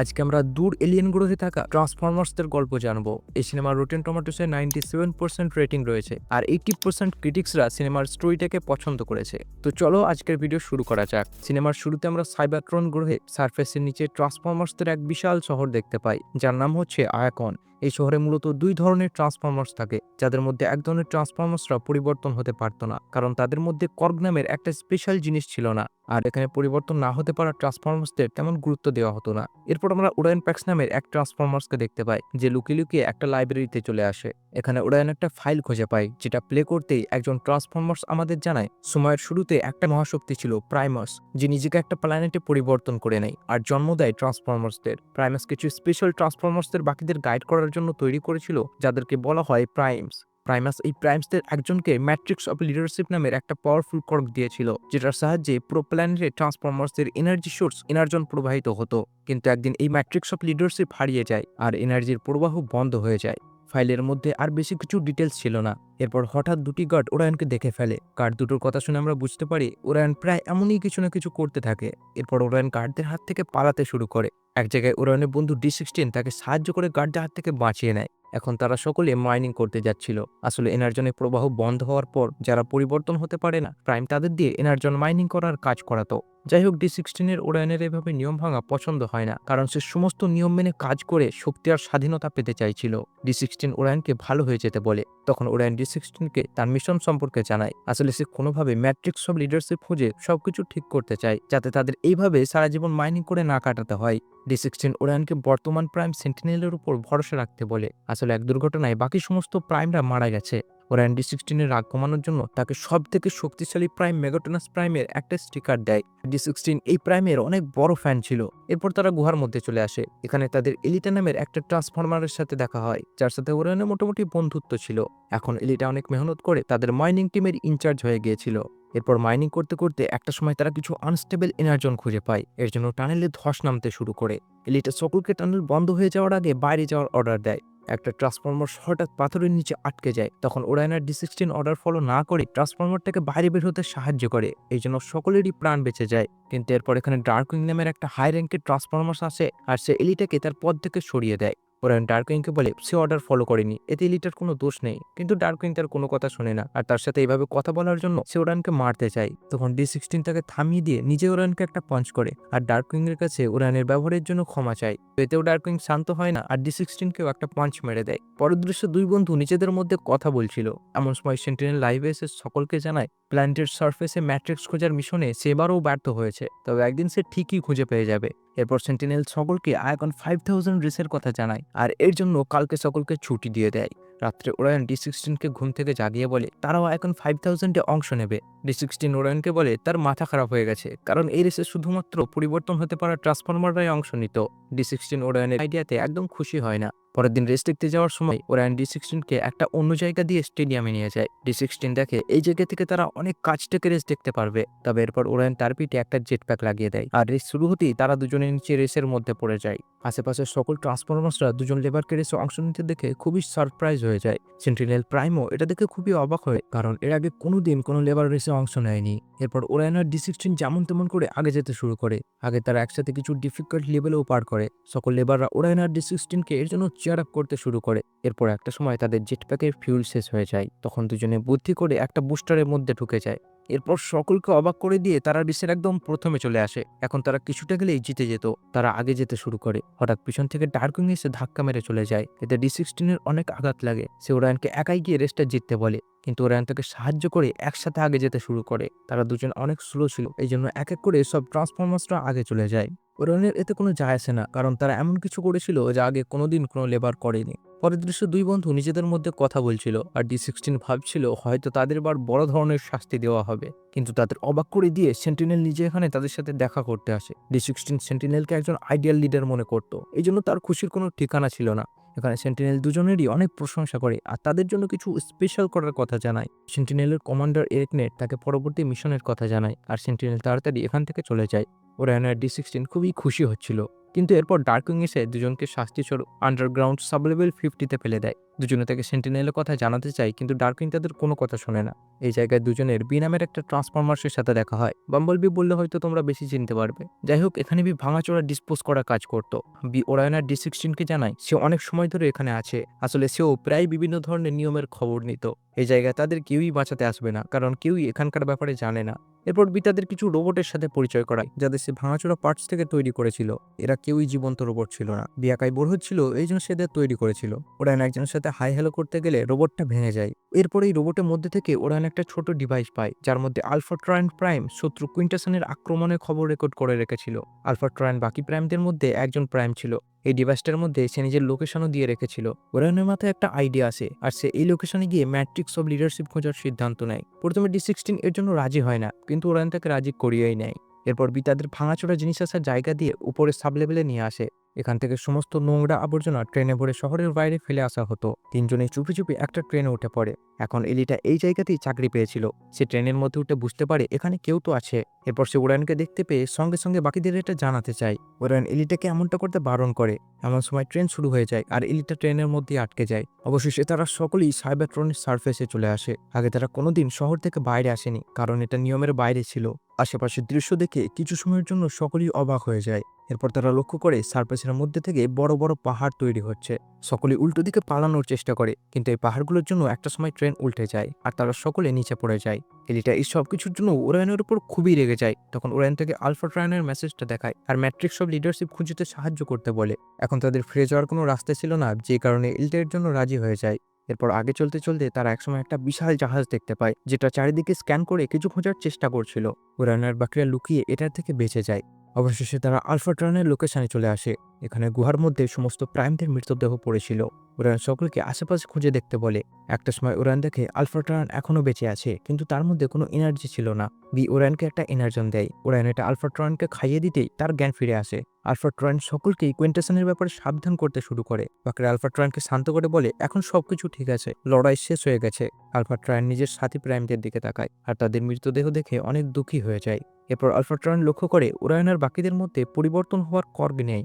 আজকে আমরা দূর এলিয়েন গ্রহে থাকা ট্রান্সফরমার্সদের গল্প জানব। এই সিনেমার রোটেন টমেটোসে নাইনটি সেভেন পার্সেন্ট রেটিং রয়েছে আর এইটি পার্সেন্ট ক্রিটিক্সরা সিনেমার স্টোরিটাকে পছন্দ করেছে। তো চলো আজকের ভিডিও শুরু করা যাক। সিনেমার শুরুতে আমরা সাইবার ট্রন গ্রহে সারফেসের নিচে ট্রান্সফরমার্সদের এক বিশাল শহর দেখতে পাই, যার নাম হচ্ছে আয়াকন এই শহরে মূলত দুই ধরনের ট্রান্সফরমার্স থাকে, যাদের মধ্যে এক ধরনের ট্রান্সফরমার্সরা পরিবর্তন হতে পারতো না, কারণ তাদের মধ্যে কর্গ নামের একটা স্পেশাল জিনিস ছিল না, আর এখানে পরিবর্তন না হতে পারা ট্রান্সফরমার্সদের তেমন গুরুত্ব দেওয়া হতো না। এরপর আমরা উড়ায়ন প্যাক্স নামের এক ট্রান্সফরমার্সকে দেখতে পাই, যে লুকিয়ে লুকিয়ে একটা লাইব্রেরিতে চলে আসে। এখানে উড়ায়ন একটা ফাইল খুঁজে পায় যেটা প্লে করতেই একজন ট্রান্সফরমার্স আমাদের জানায়, সময়ের শুরুতে একটা মহাশক্তি ছিল প্রাইমাস যে নিজেকে একটা প্ল্যানেটে পরিবর্তন করে নেয়, আর জন্ম দেয় ট্রান্সফরমার্সদের প্রাইমাস কিছু স্পেশাল ট্রান্সফরমার্সদের বাকিদের গাইড করার জন্য তৈরি করেছিল, যাদেরকে বলা হয় প্রাইমস। প্রাইমাস এই প্রাইমসদের একজনকে ম্যাট্রিক্স অফ লিডারশিপ নামের একটা পাওয়ারফুল কর্ক দিয়েছিল, যেটার সাহায্যে পুরো প্ল্যানেটে ট্রান্সফর্মার্সদের এনার্জি সোর্স এনার্জন প্রবাহিত হতো। কিন্তু একদিন এই ম্যাট্রিক্স অফ লিডারশিপ হারিয়ে যায় আর এনার্জির প্রবাহ বন্ধ হয়ে যায়। ফাইলের মধ্যে আর বেশি কিছু ডিটেলস ছিল না। এরপর হঠাৎ দুটি গার্ড ওরায়নকে দেখে ফেলে। গার্ড দুটোর কথা শুনে আমরা বুঝতে পারি, ওরায়ন প্রায় এমনই কিছু না কিছু করতে থাকে। এরপর ওরায়ন গার্ডদের হাত থেকে পালাতে শুরু করে। এক জায়গায় ওরায়নের বন্ধু ডি সিক্সটিন তাকে সাহায্য করে গার্ডদের হাত থেকে বাঁচিয়ে নেয়। এখন তারা সকলে মাইনিং করতে যাচ্ছিল। আসলে এনার্জনের প্রবাহ বন্ধ হওয়ার পর যারা পরিবর্তন হতে পারে না প্রাইম তাদের দিয়ে এনার্জন মাইনিং করার কাজ করাতো। যাই হোক ডি সিক্সটিনের ওরায়নের এভাবে নিয়ম ভাঙা পছন্দ হয় না, কারণ সে সমস্ত নিয়ম মেনে কাজ করে শক্তি আর স্বাধীনতা পেতে চাইছিল। ডি সিক্সটিন ওরায়নকে ভালো হয়ে যেতে বলে। তখন ওরায়ন ডি সিক্সটিনকে তার মিশন সম্পর্কে জানায়। আসলে সে কোনোভাবে ম্যাট্রিক্স অব লিডারশিপ খুঁজে সবকিছু ঠিক করতে চায়, যাতে তাদের এইভাবে সারা জীবন মাইনিং করে না কাটাতে হয়। ডি সিক্সটিন ওরায়নকে বর্তমান প্রাইম সেন্টিনেলের উপর ভরসা রাখতে বলে। আসলে এক দুর্ঘটনায় বাকি সমস্ত প্রাইমরা মারা গেছে। ওরায়ন ডি সিক্সটিনের রাগ কমানোর জন্য তাকে সব থেকে শক্তিশালী প্রাইম মেগাটোনাস প্রাইমের একটা স্টিকার দেয়। ডি সিক্সটিন এই প্রাইমের অনেক বড় ফ্যান ছিল। এরপর তারা গুহার মধ্যে চলে আসে। এখানে তাদের এলিটা নামের একটা ট্রান্সফরমারের সাথে দেখা হয়, যার সাথে ওরায়নের মোটামুটি বন্ধুত্ব ছিল। এখন এলিটা অনেক মেহনত করে তাদের মাইনিং টিমের ইনচার্জ হয়ে গিয়েছিল। এরপর মাইনিং করতে করতে একটা সময় তারা কিছু আনস্টেবল এনার্জন খুঁজে পায়। এর জন্য টানেলে ধস নামতে শুরু করে। এলিটা সকলকে টানেল বন্ধ হয়ে যাওয়ার আগে বাইরে যাওয়ার অর্ডার দেয়। একটা ট্রান্সফর্মার হঠাৎ পাথরের নিচে আটকে যায়। তখন ওরায়নার ডি সিক্সটিন অর্ডার ফলো না করে ট্রান্সফর্মারটাকে বাইরে বের হতে সাহায্য করে। এই জন্য সকলেরই প্রাণ বেঁচে যায়। কিন্তু এরপর এখানে ডার্কুইং নামের একটা হাই র্যাঙ্কের ট্রান্সফরমার্স আসে আর সে এলিটাকে তার পদ থেকে সরিয়ে দেয়। ওরায়ন ডার্কুইংকে বলে সে অর্ডার ফলো করেনি। এতে এলিটার কোনো দোষ নেই। কিন্তু ডার্কুইং তার কোনো কথা শোনে না। আর তার সাথে এইভাবে কথা বলার জন্য সে ওরানকে মারতে চায়। তখন ডি সিক্সটিন তাকে থামিয়ে দিয়ে নিজে ওরানকে একটা পঞ্চ করে। আর ডার্কুইং এর কাছে ওরানের ব্যবহারের জন্য ক্ষমা চায়। এতেও ডার্কুইং শান্ত হয় না আর ডি সিক্সটিনকেও একটা পঞ্চ মেরে দেয়। পরের দৃশ্য দুই বন্ধু নিজেদের মধ্যে কথা বলছিল। এমন সময় সেন্টিনেল লাইভে এসে সকলকে জানায় প্ল্যানেটের সার্ফেসে ম্যাট্রিক্স খোঁজার মিশনে সেবারও ব্যর্থ হয়েছে, তবে একদিন সে ঠিকই খুঁজে পেয়ে যাবে। এরপর সেন্টিনেল সকলকে আয়কন ফাইভ থাউজেন্ড রিসের কথা জানায়, আর এর জন্য কালকে সকলকে ছুটি দিয়ে দেয়। রাত্রে ওরায়ন ডি সিক্সটিনকে ঘুম থেকে জাগিয়ে বলে, তারাও এখন ফাইভ থাউজেন্ডে অংশ নেবে। ডি সিক্সটিন ওরায়নকে বলে, তার মাথা খারাপ হয়ে গেছে, কারণ এই রেসে শুধুমাত্র পরিবর্তন হতে পারা ট্রান্সফরমাররাই অংশ নিত। ডি সিক্সটিন ওরায়নের আইডিয়াতে একদম খুশি হয় না। পরের দিন রেস্ট দেখতে যাওয়ার সময় ওরায়ন ডি সিক্সটিনকে একটা অন্য জায়গা দিয়ে স্টেডিয়ামে নিয়ে যায়। ডি সিক্সটিন দেখে এই জায়গা থেকে তারা অনেক কাজ থেকে রেস দেখতে পারবে। তবে এরপর ওরায়ন তার পিঠে একটা জেট প্যাক লাগিয়ে দেয়। আর রেস শুরু হতেই তারা দুজনে নিচে রেসের মধ্যে পড়ে যায়। আশেপাশের সকল ট্রান্সফরমার্সরা দুজন লেবারকে রেসে অংশ নিতে দেখে খুবই সারপ্রাইজ হয়ে যায়। সেন্ট্রিনেল প্রাইমও এটা দেখে খুবই অবাক হয়, কারণ এর আগে কোনোদিন কোনো লেবার রেসে অংশ নেয়নি। এরপর ওরায়নার ডি সিক্সটিন যেমন তেমন করে আগে যেতে শুরু করে। আগে তারা একসাথে কিছু ডিফিকাল্ট লেভেলেও পার করে। সকল লেবাররা ওরায়নার ডি সিক্সটিনকে এর জন্য চেয়ার আপ করতে শুরু করে। এরপর একটা সময় তাদের জেট প্যাকের ফিউল শেষ হয়ে যায়। তখন দুজনে বুদ্ধি করে একটা বুস্টারের মধ্যে ঢুকে যায়। এরপর সকলকে অবাক করে দিয়ে তারা রেসের একদম প্রথমে চলে আসে। এখন তারা কিছুটা গেলেই জিতে যেত। তারা আগে যেতে শুরু করে। হঠাৎ পিছন থেকে ডার্কিং এসে ধাক্কা মেরে চলে যায়। এতে ডি সিক্সটিনের অনেক আঘাত লাগে। সে ওরায়নকে একাই গিয়ে রেসটা জিততে বলে। কিন্তু ওরায়ন তাকে সাহায্য করে একসাথে আগে যেতে শুরু করে। তারা দুজন অনেক স্লো ছিল। এই জন্য এক এক করে সব ট্রান্সফরমার্সরা আগে চলে যায়। ওরায়নের এতে কোনো যায় আসে না, কারণ তারা এমন কিছু করেছিল যা আগে কোনোদিন কোনো লেবার করেনি। পরের দৃশ্য দুই বন্ধু নিজেদের মধ্যে কথা বলছিল, আর ডি সিক্সটিন ভাবছিল হয়তো তাদের বার বড় ধরনের শাস্তি দেওয়া হবে। কিন্তু তাদের অবাক করে দিয়ে সেন্টিনেল নিজে এখানে তাদের সাথে দেখা করতে আসে। ডি সিক্সটিন সেন্টিনেলকে একজন আইডিয়াল লিডার মনে করতো, এই জন্য তার খুশির কোনো ঠিকানা ছিল না। এখানে সেন্টিনেল দুজনেরই অনেক প্রশংসা করে, আর তাদের জন্য কিছু স্পেশাল করার কথা জানায়। সেন্টিনেলের কমান্ডার এরেকনেট তাকে পরবর্তী মিশনের কথা জানায়, আর সেন্টিনেল তাড়াতাড়ি এখান থেকে চলে যায়। ওরায়নার ডি সিক্সটিন খুবই খুশি হচ্ছিল। কিন্তু এরপর ডার্কিং এসে দুজনকে শাস্তি স্বরূপ আন্ডারগ্রাউন্ড সাবলেভেল ফিফটিতে ফেলে দেয়। দুজনে তাকে সেন্টিনেলের কথা জানাতে চায়, কিন্তু ডার্কিন তাদের কোনো কথা শোনে না। এই জায়গায় দুজনের বি নামের একটা ট্রান্সফরমার্সের সাথে দেখা হয়। বাম্বলবি বললে হয়তো তোমরা বেশি চিনতে পারবে। যাই হোক, এখানে বি ভাঙাচোরা ডিসপোজ করা কাজ করতো। বি ওরায়নার ডি সিক্সটিনকে জানায়, সে অনেক সময় ধরে এখানে আছে। আসলে সেও প্রায় বিভিন্ন ধরনের নিয়মের খবর নিত। এই জায়গায় তাদের কেউই বাঁচাতে আসবে না, কারণ কেউই এখানকার ব্যাপারে জানে না। এরপর বি তাদের কিছু রোবটের সাথে পরিচয় করায়, যাদের সে ভাঙাচোরা পার্টস থেকে তৈরি করেছিল। এরা কেউই জীবন্ত রোবট ছিল না। বিয়াকাই বোর হচ্ছিল, এই জন্য সেদের তৈরি করেছিল। ওরায়ন একজনের সাথে হাই হ্যালো করতে গেলে রোবটটা ভেঙে যায়। এরপর এই রোবটের মধ্যে থেকে ওরায়ন একটা ছোট ডিভাইস পায়, যার মধ্যে আলফা ট্রায়ন প্রাইম শত্রু কুইন্টাসনের আক্রমণের খবর রেকর্ড করে রেখেছিল। আলফা ট্রায়ন বাকি প্রাইমদের মধ্যে একজন প্রাইম ছিল। এই ডিভাইসটার মধ্যে সে নিজের লোকেশনও দিয়ে রেখেছিল। ওরায়নের মাথায় একটা আইডিয়া আসে আর সে এই লোকেশনে গিয়ে ম্যাট্রিক্স অব লিডারশিপ খোঁজার সিদ্ধান্ত নেয়। প্রথমে ডি সিক্সটিন এর জন্য রাজি হয় না, কিন্তু ওরায়ন তাকে রাজি করিয়েই নেয়। এরপর বি তাদের ভাঙাচোরা জিনিস আসার জায়গা দিয়ে উপরে সাব লেভেলে নিয়ে আসে। এখান থেকে সমস্ত নোংরা আবর্জনা ট্রেনে ভরে শহরের বাইরে ফেলে আসা হতো। তিনজনে চুপি চুপি একটা ট্রেনে উঠে পড়ে। এখন এলিটা এই জায়গাতেই চাকরি পেয়েছিল। সে ট্রেনের মধ্যে উঠে বুঝতে পারে এখানে কেউ তো আছে। এরপর সে উড়ানকে দেখতে পেয়ে সঙ্গে সঙ্গে বাকিদের এটা জানাতে চায়। উড়ান এলিটাকে এমনটা করতে বারণ করে। এমন সময় ট্রেন শুরু হয়ে যায় আর এলিটা ট্রেনের মধ্যে আটকে যায়। অবশেষে তারা সকলেই সাইবার সাইবারট্রনের সার্ফেসে চলে আসে। আগে তারা কোনোদিন শহর থেকে বাইরে আসেনি, কারণ এটা নিয়মের বাইরে ছিল। আশেপাশের দৃশ্য দেখে কিছু সময়ের জন্য সকলেই অবাক হয়ে যায়। এরপর তারা লক্ষ্য করে সার্ফেসের মধ্যে থেকে বড় বড় পাহাড় তৈরি হচ্ছে। সকলে উল্টো দিকে পালানোর চেষ্টা করে, কিন্তু এই পাহাড়গুলোর জন্য একটা সময় ট্রেন উল্টে যায় আর তারা সকলে নিচে পড়ে যায়। এলিটা এই সব কিছুর জন্য ওরায়নের উপর খুবই রেগে যায়। তখন ওরায়ন থেকে আলফা ট্রায়নের মেসেজটা দেখায় আর ম্যাট্রিক্স সব লিডারশিপ খুঁজতে সাহায্য করতে বলে। এখন তাদের ফিরে যাওয়ার কোনো রাস্তা ছিল না, যে কারণে এলিটার জন্য রাজি হয়ে যায়। এরপর আগে চলতে চলতে তারা একসময় একটা বিশাল জাহাজ দেখতে পায়, যেটা চারিদিকে স্ক্যান করে কিছু খোঁজার চেষ্টা করছিল। ওরানার বাকিরা লুকিয়ে এটার থেকে বেঁচে যায়। অবশেষে তারা আলফা ট্রানের লোকেশনে চলে আসে। এখানে গুহার মধ্যে সমস্ত প্রাইমদের মৃতদেহ পড়েছিল। ওরান সকলকে আশেপাশে খুঁজে দেখতে বলে। একটা সময় ওরান দেখে আলফা ট্রান এখনও বেঁচে আছে, কিন্তু তার মধ্যে কোনো এনার্জি ছিল না। বি ওরানকে একটা এনার্জন দেয়। ওরান এটা আলফাট্রানকে খাইয়ে দিতেই তার জ্ঞান ফিরে আসে। আলফা ট্রান সকলকেই কোয়েন্টেশনের ব্যাপারে সাবধান করতে শুরু করে। বাকিরা আলফাট্রানকে শান্ত করে বলে, এখন সবকিছু ঠিক আছে। লড়াই শেষ হয়ে গেছে। আলফা ট্রান নিজের সাথী প্রাইমদের দিকে তাকায় আর তাদের মৃতদেহ দেখে অনেক দুঃখী হয়ে যায়। এরপর আলফাট্রন লক্ষ্য করে উরায়নের বাকিদের মধ্যে পরিবর্তন হওয়ার কর্গ নেই।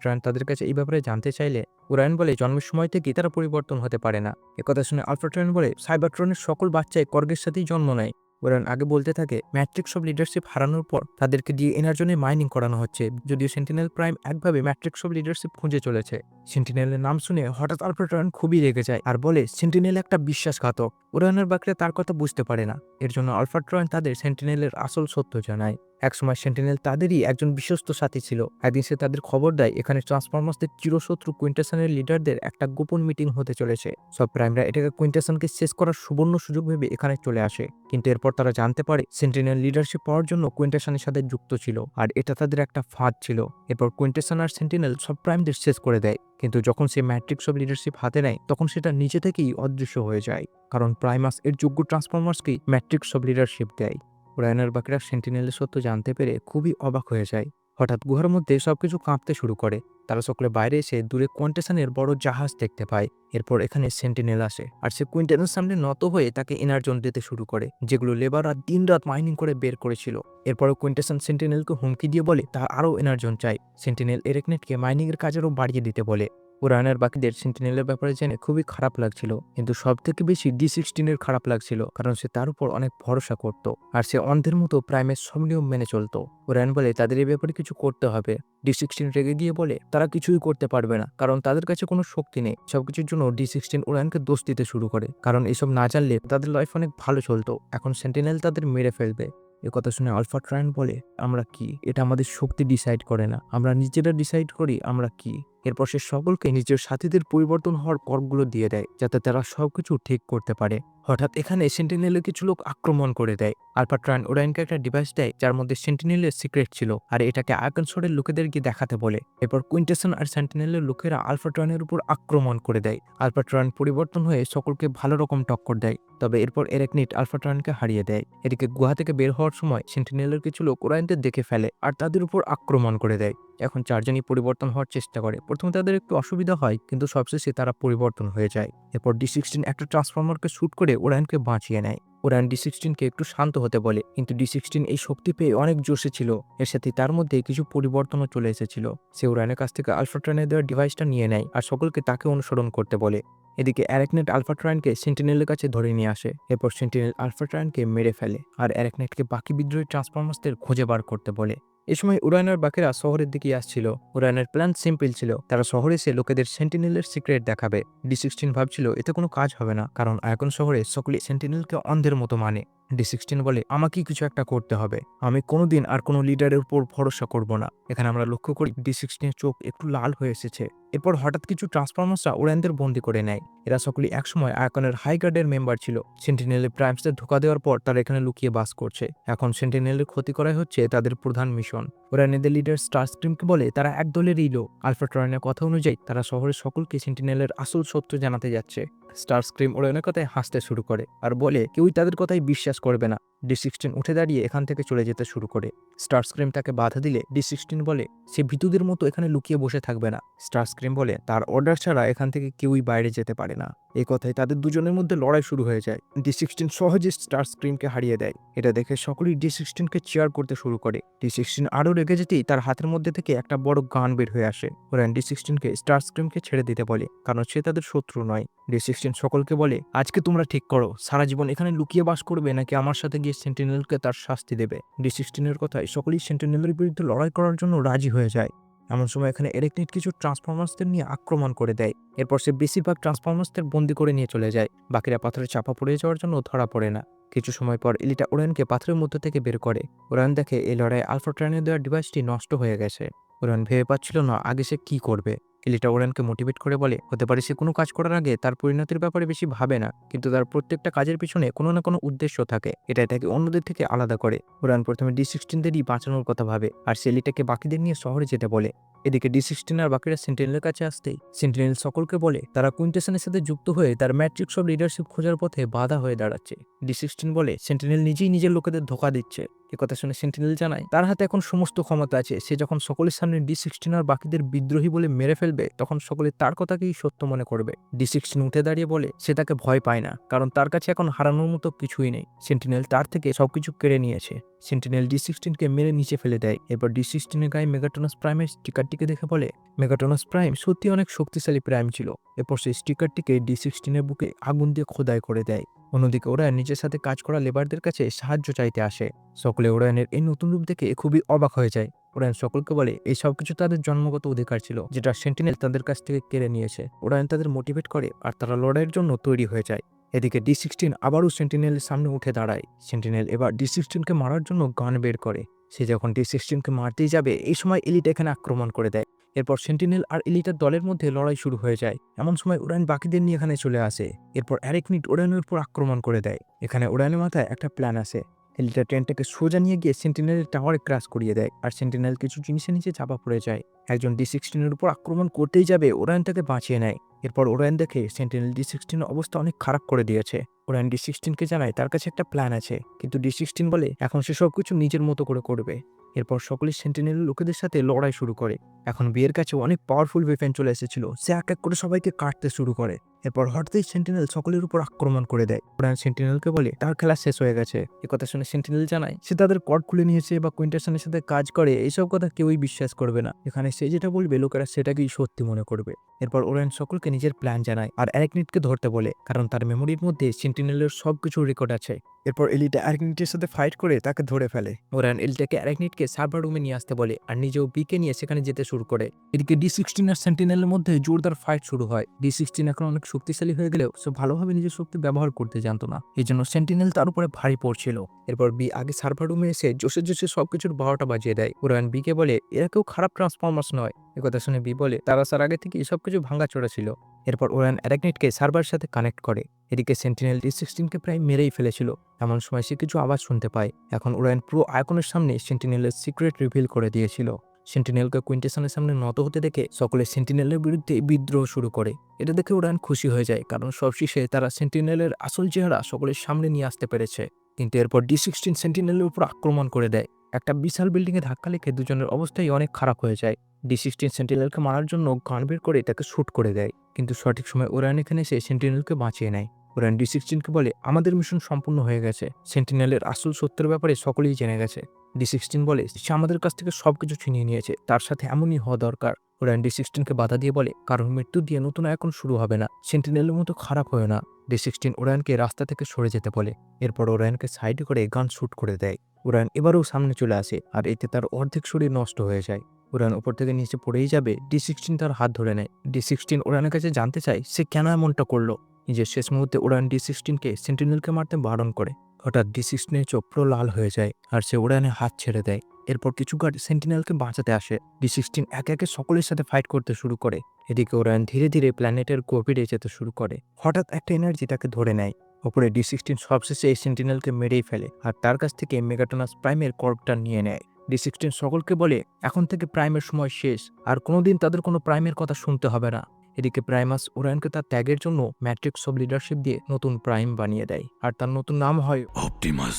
আলফাট্রন তাদের কাছে এই ব্যাপারে জানতে চাইলে উরায়ন বলে জন্মের সময় থেকেই তারা পরিবর্তন হতে পারে না। একথা শুনে আলফাট্রন বলে সাইবারট্রনের সকল বাচ্চাই কর্গের সাথেই জন্ম নেয়। ওরান আগে বলতে থাকে, ম্যাট্রিক্স অব লিডারশিপ হারানোর পর তাদেরকে দিয়ে এনার জন্য মাইনিং করানো হচ্ছে। যদিও সেন্টিনেল প্রাইম একভাবে ম্যাট্রিক্স অব লিডারশিপ খুঁজে চলেছে। সেন্টিনেলের নাম শুনে হঠাৎ আলফাট্রন খুবই রেগে যায় আর বলে, সেন্টিনেল একটা বিশ্বাসঘাতক। ওরায়নের বাকিরা তার কথা বুঝতে পারে না। এর জন্য আলফাট্রন তাদের সেন্টিনেলের আসল সত্য জানায়। একসময় সেন্টিনেল তাদেরই একজন বিশ্বস্ত সাথী ছিল। একদিন সে তাদের খবর দেয়, এখানে ট্রান্সফরমার্সদের চিরশত্রু কুইন্টেশনের লিডারদের একটা গোপন মিটিং হতে চলেছে। সব প্রাইমরা এটাকে কুইন্টেশনকে শেষ করার সুবর্ণ সুযোগ ভেবে এখানে চলে আসে। কিন্তু এরপর তারা জানতে পারে সেন্টিনেল লিডারশিপ পাওয়ার জন্য কুইন্টেশনের সাথে যুক্ত ছিল, আর এটা তাদের একটা ফাঁদ ছিল। এরপর কুইন্টেশন আর সেন্টিনেল সব প্রাইমদের শেষ করে দেয়। কিন্তু যখন সে ম্যাট্রিক্স অব লিডারশিপ হাতে নেয়, তখন সেটা নিজে থেকেই অদৃশ্য হয়ে যায়। কারণ প্রাইমাস এর যোগ্য ট্রান্সফরমার্সকেই ম্যাট্রিক্স অব লিডারশিপ দেয়। ওরায়নের বাকিরা সেন্টিনেলের সত্য জানতে পেরে খুবই অবাক হয়ে যায়। হঠাৎ গুহার মধ্যে সবকিছু কাঁপতে শুরু করে। তারা সকলে বাইরে এসে দূরে কোয়ান্টেশনের বড় জাহাজ দেখতে পায়। এরপর এখানে সেন্টিনেল আসে আর সে কুইন্টেনের সামনে নত হয়ে তাকে এনার্জন দিতে শুরু করে, যেগুলো লেবাররা দিন রাত মাইনিং করে বের করেছিল। এরপরে কুইন্টেশন সেন্টিনেলকে হুমকি দিয়ে বলে, তার আরও এনার্জন চাই সেন্টিনেল এরেকনেটকে মাইনিংয়ের কাজেরও বাড়িয়ে দিতে বলে। ওরায়নের বাকিদের সেন্টিনেলের ব্যাপারে জেনে খুবই খারাপ লাগছিল। কিন্তু সব থেকে বেশি ডি সিক্সটিনের খারাপ লাগছিল, কারণ সে তার উপর অনেক ভরসা করত, আর সে অন্ধের মতো প্রাইমের সব নিয়ম মেনে চলতো। ওরায়ন বলে, তাদের এই ব্যাপারে কিছু করতে হবে। ডি সিক্সটিন রেগে গিয়ে বলে, তারা কিছুই করতে পারবে না, কারণ তাদের কাছে কোনো শক্তি নেই। সবকিছুর জন্য ডি সিক্সটিন ওরায়নকে দোষ দিতে শুরু করে, কারণ এসব না জানলে তাদের লাইফ অনেক ভালো চলতো। এখন সেন্টিনেল তাদের মেরে ফেলবে। এ কথা শুনে আলফা ট্রায়ন বলে, আমরা কি? এটা আমাদের শক্তি ডিসাইড করে না। আমরা নিজেরা ডিসাইড করি, আমরা কি? এরপর সে সকলকে নিজের সাথীদের পরিবর্তন হওয়ার কর্কগুলো দিয়ে দেয়, যাতে তারা সবকিছু ঠিক করতে পারে। হঠাৎ এখানে সেন্টিনেলের কিছু লোক আক্রমণ করে দেয়। আলফা ট্রায়ন ওরাইনকে একটা ডিভাইস দেয়, যার মধ্যে সেন্টিনেলের সিক্রেট ছিল, আর এটাকে আকানসরের লোকেদের গিয়ে দেখাতে বলে। এরপর কুইন্টেশন আর সেন্টিনেলের লোকেরা আলফা ট্রায়নের উপর আক্রমণ করে দেয়। আলফা ট্রায়ন পরিবর্তন হয়ে সকলকে ভালো রকম টক্কর দেয়, তবে এরপর এরেকনিট আলফা ট্রায়নকে হারিয়ে দেয়। এদিকে গুহা থেকে বের হওয়ার সময় সেন্টিনেলের কিছু লোক ওরাইনদের দেখে ফেলে, আর তাদের উপর আক্রমণ করে দেয়। এখন চারজনই পরিবর্তন হওয়ার চেষ্টা করে। প্রথমে তাদের একটু অসুবিধা হয়, কিন্তু সবশেষে তারা পরিবর্তন হয়ে যায়। এরপর ডি সিক্সটিন একটা ট্রান্সফর্মারকে শ্যুট করে ওরায়নকে বাঁচিয়ে নেয়। ওরান ডি সিক্সটিনকে একটু শান্ত হতে বলে, কিন্তু ডি সিক্সটিন এই শক্তি পেয়ে অনেক জোশে ছিল। এর সাথে তার মধ্যে কিছু পরিবর্তনও চলে এসেছিল। সে ওরানের কাছ থেকে আলফাট্রানে দেওয়ার ডিভাইসটা নিয়ে নেয় আর সকলকে তাকে অনুসরণ করতে বলে। এদিকে অ্যারেকনেট আলফাট্রানকে সেন্টিনেলের কাছে ধরে নিয়ে আসে। এরপর সেন্টিনেল আলফাট্রানকে মেরে ফেলে আর অ্যারেকনেটকে বাকি বিদ্রোহী ট্রান্সফরমার্সদের খুঁজে বার করতে বলে। এ সময় উরায়নের বাকিরা শহরের দিকে আসছিল। উরায়নের প্ল্যান সিম্পল ছিল। তারা শহরে এসে লোকেদের সেন্টিনেলের সিক্রেট দেখাবে। ডি সিক্সটিন ভাবছিল, এতে কোনো কাজ হবে না, কারণ এখন শহরে সকলে সেন্টিনেলকে অন্ধের মতো মানে। ডি সিক্সটিন বলে, আমাকেই কিছু একটা করতে হবে। আমি কোনোদিন আর কোনো লিডারের উপর ভরসা করব না। এখানে আমরা লক্ষ্য করি ডি সিক্সটিনের চোখ একটু লাল হয়ে এসেছে। এরপর হঠাৎ কিছু ট্রান্সফরমার্সরা ওরানদের বন্দি করে নেয়। এরা সকলে একসময় আয়কনের হাইগার্ডের মেম্বার ছিল। সেন্টিনেলের প্রাইমসদের ধোকা দেওয়ার পর তারা এখানে লুকিয়ে বাস করছে। এখন সেন্টিনেলের ক্ষতি করাই হচ্ছে তাদের প্রধান মিশন ওরানেদের লিডার স্টার স্ট্রিমকে বলে, তারা এক দলেরই লোক। আলফা ট্রয়নের কথা অনুযায়ী, তারা শহরের সকলকে সেন্টিনেলের আসল সত্য জানাতে যাচ্ছে। স্টার স্ক্রিম ওরানের কথায় হাসতে শুরু করে আর বলে, কেউই তাদের কথাই বিশ্বাস করবে না। ডি সিক্সটিন উঠে দাঁড়িয়ে এখান থেকে চলে যেতে শুরু করে। স্টার স্ক্রিম তাকে বাধা দিলে ডি সিক্সটিন বলে, সে ভিতুদের মতো এখানে লুকিয়ে বসে থাকবে না। স্টার স্ক্রিম বলে, তার অর্ডার ছাড়া এখান থেকে কেউই বাইরে যেতে পারে না। এই কথায় তাদের দুজনের মধ্যে লড়াই শুরু হয়ে যায়। ডি সিক্সটিন সহজে স্টার স্ক্রিমকে হারিয়ে দেয়। এটা দেখে সকলেই ডি সিক্সটিনকে চেয়ার করতে শুরু করে। ডি সিক্সটিন আরও রেগে যেতেই তার হাতের মধ্যে থেকে একটা বড় গান বের হয়ে আসে। ওরা ডি সিক্সটিনকে স্টার স্ক্রিমকে ছেড়ে দিতে বলে, কারণ সে তাদের শত্রু নয়। ডি সিক্সটিন সকলকে বলে, আজকে তোমরা ঠিক করো। সারা জীবন এখানে লুকিয়ে বাস করবে নাকি আমার সাথে গিয়ে সেন্টিনেলকে তার শাস্তি দেবে? ডি সিক্সটিনের কথায় সকলেই সেন্টিনেলের বিরুদ্ধে লড়াই করার জন্য রাজি হয়ে যায়। এমন সময় এখানে এরেকনিট কিছু ট্রান্সফরমার্সদের নিয়ে আক্রমণ করে দেয়। এরপর সে বেশিরভাগ ট্রান্সফরমার্সদের বন্দি করে নিয়ে চলে যায়। বাকিরা পাথরে চাপা পড়ে যাওয়ার জন্য ধরা পড়ে না। কিছু সময় পর এলিটা ওরানকে পাথরের মধ্যে থেকে বের করে। ওরান দেখে এই লড়াই আলফা ট্রেনে দেওয়ার ডিভাইসটি নষ্ট হয়ে গেছে। ওরান ভেবে পাচ্ছিল না আগে সে কী করবে। এলিটা ওরানকে মোটিভেট করে বলে? হতে পারে সে কোনো কাজ করার আগে তার পরিণতির ব্যাপারে বেশি ভাবে না, কিন্তু তার প্রত্যেকটা কাজের পিছনে কোনো না কোনো উদ্দেশ্য থাকে। এটাই তাকে অন্যদের থেকে আলাদা করে। ওরান প্রথমে ডি সিক্সটিনদেরই বাঁচানোর কথা ভাবে, আর সে এলিটাকে বাকিদের নিয়ে শহরে যেতে বলে। এদিকে ডি সিক্সটিন আর বাকিরা সেন্টিনেলের কাছে আসতেই সেন্টিনেল সকলকে বলে, তারা কুইন্টেশনের সাথে যুক্ত হয়ে তার ম্যাট্রিক্স অফ লিডারশিপ খোঁজার পথে বাধা হয়ে দাঁড়াচ্ছে। ডি সিক্সটিন বলে সেন্টিনেল নিজেই নিজের লোকেদের ধোকা দিচ্ছে। কথা শুনে সেন্টিনেল জানায়, তার হাতে এখন সমস্ত ক্ষমতা আছে। সে যখন সকলের সামনে ডি সিক্সটিন আর বাকিদের বিদ্রোহী বলে মেরে ফেলবে, তখন সকলে তার কথাকেই সত্য মনে করবে। ডি সিক্সটিন উঠে দাঁড়িয়ে বলে, সে তাকে ভয় পায় না, কারণ তার কাছে এখন হারানোর মতো কিছুই নেই। সেন্টিনেল তার থেকে সবকিছু কেড়ে নিয়েছে। সেন্টিনেল ডি সিক্সটিনকে মেরে নিচে ফেলে দেয়। এরপর ডি সিক্সটিনের গায়ে মেগাটনাস প্রাইমের স্টিকারটিকে দেখে বলে মেগাটনাস প্রাইম সত্যি অনেক শক্তিশালী প্রাইম ছিল। এরপর সেই স্টিকারটিকে ডি সিক্সটিনের বুকে আগুন দিয়ে খোদাই করে দেয়। অন্যদিকে ওরা নিজের সাথে কাজ করা লেবারদের কাছে সাহায্য চাইতে আসে। সকলে ওরায়নের এই নতুন রূপ দেখে খুবই অবাক হয়ে যায়। ওরায়ন সকলকে বলে, এই সব কিছু তাদের জন্মগত অধিকার ছিল, যেটা সেন্টিনেল তাদের কাছ থেকে কেড়ে নিয়েছে। ওরায়ন তাদের মোটিভেট করে আর তারা লড়াইয়ের জন্য তৈরি হয়ে যায়। এদিকে ডি সিক্সটিন আবারও সেন্টিনেলের সামনে উঠে দাঁড়ায়। সেন্টিনেল এবার ডি সিক্সটিনকে মারার জন্য গান বের করে। সে যখন ডি সিক্সটিনকে মারতেই যাবে, এই সময় এলিট এখানে আক্রমণ করে দেয়। এরপর সেন্টিনেল আর এলিটার দলের মধ্যে লড়াই শুরু হয়ে যায়। এমন সময় ওরায়ন বাকিদের নিয়ে এখানে চলে আসে। এরপর অ্যারেকনিট ওরায়নের উপর আক্রমণ করে দেয়। এখানে ওরায়নের মাথায় একটা প্ল্যান আছে। এলিটা ট্রেনটাকে সোজা নিয়ে গিয়ে সেন্টিনেলের টাওয়ারে ক্রাশ করিয়ে দেয় আর সেন্টিনেল কিছু জিনিসের নিচে চাপা পড়ে যায়। একজন ডি সিক্সটিনের উপর আক্রমণ করতেই যাবে ওরায়ন তাকে বাঁচিয়ে নেয়। এরপর ওরায়ন দেখে সেন্টিনেল ডি সিক্সটিনের অবস্থা অনেক খারাপ করে দিয়েছে। ওরায়ন ডি সিক্সটিনকে জানায় তার কাছে একটা প্ল্যান আছে। কিন্তু ডি সিক্সটিন বলে, এখন সে সব কিছু নিজের মতো করে করবে। এরপর সকলেই সেন্টিনেল লোকেদের সাথে লড়াই শুরু করে। এখন বিয়ের কাছে অনেক পাওয়ারফুল ওয়েপেন চলে এসেছিল, সে এক এক করে সবাইকে কাটতে শুরু করে। এরপর হঠাৎই সেন্টিনেল সকলের উপর আক্রমণ করে দেয়। ওরান সেন্টিনেলকে বলে, তার খেলা শেষ হয়ে গেছে। এ কথা শুনে সেন্টিনেল জানায়, সে তাদের কট খুলে নিয়েছে বা কুইন্টাসনের সাথে কাজ করে এইসব কথা কেউই বিশ্বাস করবে না। এখানে সে যেটা বলবে, লোকেরা সেটাকেই সত্যি মনে করবে। এরপর ওরান সকলকে নিজের প্ল্যান জানায় আর অ্যারেকনিটকে ধরতে বলে, কারণ তার মেমোরির মধ্যে সেন্টিনেলের সব কিছুর রেকর্ড আছে। এরপর এলিটা অ্যারেকনিটের সাথে ফাইট করে তাকে ধরে ফেলে। ওরান এলিটাকে অ্যারেকনিটকে সার্ভার রুমে নিয়ে আসতে বলে আর নিজেও বিকে নিয়ে সেখানে যেতে শুরু করে। এদিকে ডি সিক্সটিন আর সেন্টিনেলের মধ্যে জোরদার ফাইট শুরু হয়। ডি সিক্সটিন এখন অনেক শক্তিশালী হয়ে গেলেও সে ভালোভাবে নিজের শক্তি ব্যবহার করতে জানতো না। এই জন্য সেন্টিনেল তার উপরে ভারী পড়ছিল। এরপর বি আগে সার্ভার রুমে এসে জোসে জোসে সবকিছুর বারোটা বাজিয়ে দেয়। ওরান বিকে বলে, এরা কেউ খারাপ ট্রান্সফরমার্স নয়। একথা শুনে বি বলে, তারা সার আগে থেকে সব কিছু ভাঙা চড়া ছিল। এরপর ওরান অ্যারাকনিটকে সার্ভার সাথে কানেক্ট করে। এদিকে সেন্টিনেল ডি সিক্সটিনকে প্রায় মেরেই ফেলেছিল। এমন সময় সে কিছু আওয়াজ শুনতে পায়। এখন ওরায়ন পুরো আয়কনের সামনে সেন্টিনেলের সিক্রেট রিভিল করে দিয়েছিল। সেন্টিনেলকে কুইন্টেশনের সামনে নত হতে দেখে সকলে সেন্টিনেলের বিরুদ্ধে বিদ্রোহ শুরু করে। এটা দেখে ওরায়ন খুশি হয়ে যায়, কারণ সবশেষে তারা সেন্টিনেলের আসল চেহারা সকলের সামনে নিয়ে আসতে পেরেছে। কিন্তু এরপর ডি সিক্সটিন সেন্টিনেলের উপর আক্রমণ করে দেয়। একটা বিশাল বিল্ডিংয়ে ধাক্কা লেগে দুজনের অবস্থাই অনেক খারাপ হয়ে যায়। ডি সিক্সটিন সেন্টিনেলকে মারার জন্য গান বের করে তাকে শ্যুট করে দেয়। কিন্তু সঠিক সময় ওরায়ন এখানে এসে সেন্টিনেলকে বাঁচিয়ে নেয়। ওরান ডি সিক্সটিনকে বলে, আমাদের মিশন সম্পূর্ণ হয়ে গেছে। সেন্টিনেলের আসল সত্যের ব্যাপারে সকলেই জেনে গেছে। ডি সিক্সটিন বলে, সে আমাদের কাছ থেকে সব কিছু ছিনিয়ে নিয়েছে। তার সাথে এমনই হওয়া দরকার। ওরান ডি সিক্সটিনকে বাধা দিয়ে বলে কারণ মৃত্যু দিয়ে নতুন এখন শুরু হবে না। সেন্টিনেলের মতো খারাপ হয় না। ডি সিক্সটিন ওরায়নকে রাস্তা থেকে সরে যেতে বলে। এরপর ওরায়নকে সাইডে করে গান শ্যুট করে দেয়। ওরায়ন এবারেও সামনে চলে আসে, আর এতে তার অর্ধেক শরীর নষ্ট হয়ে যায়। ওরান উপর থেকে নিচে পড়েই যাবে। ডি সিক্সটিন তার হাত ধরে নেয়। ডি সিক্সটিন ওরানের কাছে জানতে চায়, সে কেন এমনটা করল? নিজের শেষ মুহূর্তে ওরান ডি সিক্সটিনকে সেন্টিনেলকে মারতে বারণ করে। হঠাৎ ডি সিক্সটিনের চোখ পুরো লাল হয়ে যায় আর সে ওরানে হাত ছেড়ে দেয়। এরপর কিছু গার্ড সেন্টিনেলকে বাঁচাতে আসে। ডি সিক্সটিন একে একে সকলের সাথে ফাইট করতে শুরু করে। এদিকে ওরান ধীরে ধীরে প্ল্যানেটের গভীরে যেতে শুরু করে। হঠাৎ একটা এনার্জি তাকে ধরে নেয়। ওপরে ডি সিক্সটিন সবশেষে এই সেন্টিনেলকে মেরেই ফেলে আর তার কাছ থেকে মেগাটোনাস প্রাইমের কর্পটা নিয়ে নেয়। ডি সিক্সটিন সকলকে বলে, এখন থেকে প্রাইমের সময় শেষ। আর কোনোদিন তাদের কোনো প্রাইমের কথা শুনতে হবে না। এদিকে প্রাইমাস ওরায়নকে তার ত্যাগের জন্য ম্যাট্রিক্স অব লিডারশিপ দিয়ে নতুন প্রাইম বানিয়ে দেয় আর তার নতুন নাম হয় অপটিমাস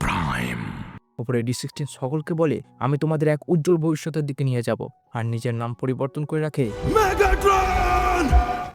প্রাইম ওপরে ডি সিক্সটিন সকলকে বলে আমি তোমাদের এক উজ্জ্বল ভবিষ্যতের দিকে নিয়ে যাব আর নিজের নাম পরিবর্তন করে রাখে!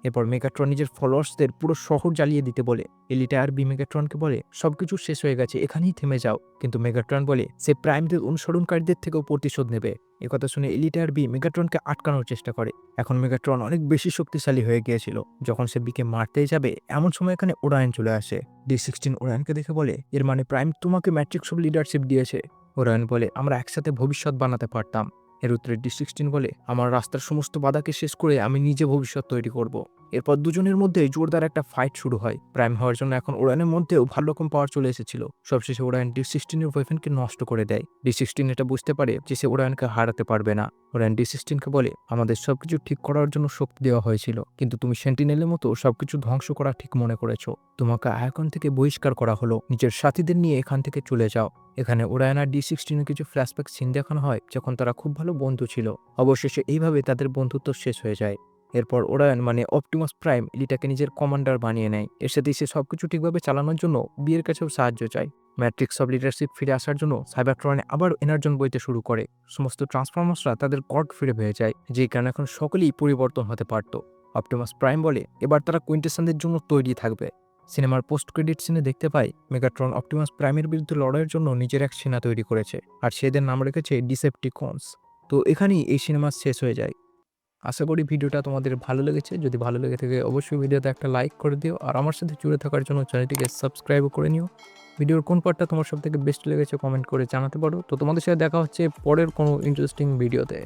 এরপর মেগাট্রন নিজের ফলোয়ার্সদের পুরো শহর জ্বালিয়ে দিতে বলে। এলিটা আর বি মেগাট্রনকে বলে, সবকিছু শেষ হয়ে গেছে, এখানেই থেমে যাও। কিন্তু মেগাট্রন বলে, সে প্রাইমদের অনুসরণকারীদের থেকেও প্রতিশোধ নেবে। একথা শুনে এলিটা আর বি মেগাট্রনকে আটকানোর চেষ্টা করে। এখন মেগাট্রন অনেক বেশি শক্তিশালী হয়ে গিয়েছিল। যখন সে বিকে মারতেই যাবে, এমন সময় এখানে ওরায়ন চলে আসে। ডি সিক্সটিন ওরায়নকে দেখে বলে, এর মানে প্রাইম তোমাকে ম্যাট্রিক্স অব লিডারশিপ দিয়েছে। ওরায়ন বলে, আমরা একসাথে ভবিষ্যৎ বানাতে পারতাম। এর উত্তরে ডি সিক্সটিন বলে, আমার রাস্তার সমস্ত বাধাকে শেষ করে আমি নিজে ভবিষ্যৎ তৈরি করব। এরপর দুজনের মধ্যে জোরদার একটা ফাইট শুরু হয়। প্রাইম হওয়ার জন্য এখন ওরানের মধ্যেও ভালো রকম পাওয়ার চলে এসেছিল। সবশেষে ওরায়ন ডি সিক্সটিনের ওয়েফেনকে নষ্ট করে দেয়। ডি সিক্সটিন এটা বুঝতে পারে যে সে ওরায়নকে হারাতে পারবে না। ওরায়ন ডি সিক্সটিনকে বলে, আমাদের সবকিছু ঠিক করার জন্য শক্তি দেওয়া হয়েছিল, কিন্তু তুমি সেন্টিনেলের মতো সবকিছু ধ্বংস করা ঠিক মনে করেছ। তোমাকে আয়কন থেকে বহিষ্কার করা হলো। নিজের সাথীদের নিয়ে এখান থেকে চলে যাও। এখানে ওরায়ন আর ডি সিক্সটিনের কিছু ফ্ল্যাশব্যাক সিন দেখানো হয়, যখন তারা খুব ভালো বন্ধু ছিল। অবশেষে এইভাবে তাদের বন্ধুত্ব শেষ হয়ে যায়। এরপর ওরায়ন মানে অপটিমাস প্রাইম এলিটাকে নিজের কমান্ডার বানিয়ে নেয়। এর সাথে সে সব কিছু ঠিকভাবে চালানোর জন্য বিয়ের কাছেও সাহায্য চায়। ম্যাট্রিক্স অব লিডারশিপ ফিরে আসার জন্য সাইবারট্রনে আবার এনার্জন বইতে শুরু করে। সমস্ত ট্রান্সফরমার্সরা তাদের কর্ড ফিরে পেয়ে যায়, যেই কারণে এখন সকলেই পরিবর্তন হতে পারত। অপটিমাস প্রাইম বলে, এবার তারা কুইন্টেশনদের জন্য তৈরি থাকবে। সিনেমার পোস্ট ক্রেডিট সিনে দেখতে পাই মেগাট্রন অপটিমাস প্রাইমের বিরুদ্ধে লড়াইয়ের জন্য নিজের এক সেনা তৈরি করেছে, আর সেদের নাম রেখেছে ডিসেপটিকনস তো এখানেই এই সিনেমা শেষ হয়ে যায়। আশা করি ভিডিওটা তোমাদের ভালো লেগেছে। যদি ভালো লেগে থাকে অবশ্যই ভিডিওতে একটা লাইক করে দিও। আর আমার সাথে জুড়ে থাকার জন্য চ্যানেলটিকে সাবস্ক্রাইবও করে নিও। ভিডিওর কোন পার্টটা তোমার সব থেকে বেস্ট লেগেছে কমেন্ট করে জানাতে পারো। তো তোমাদের সাথে দেখা হচ্ছে পরের কোনো ইন্টারেস্টিং ভিডিওতে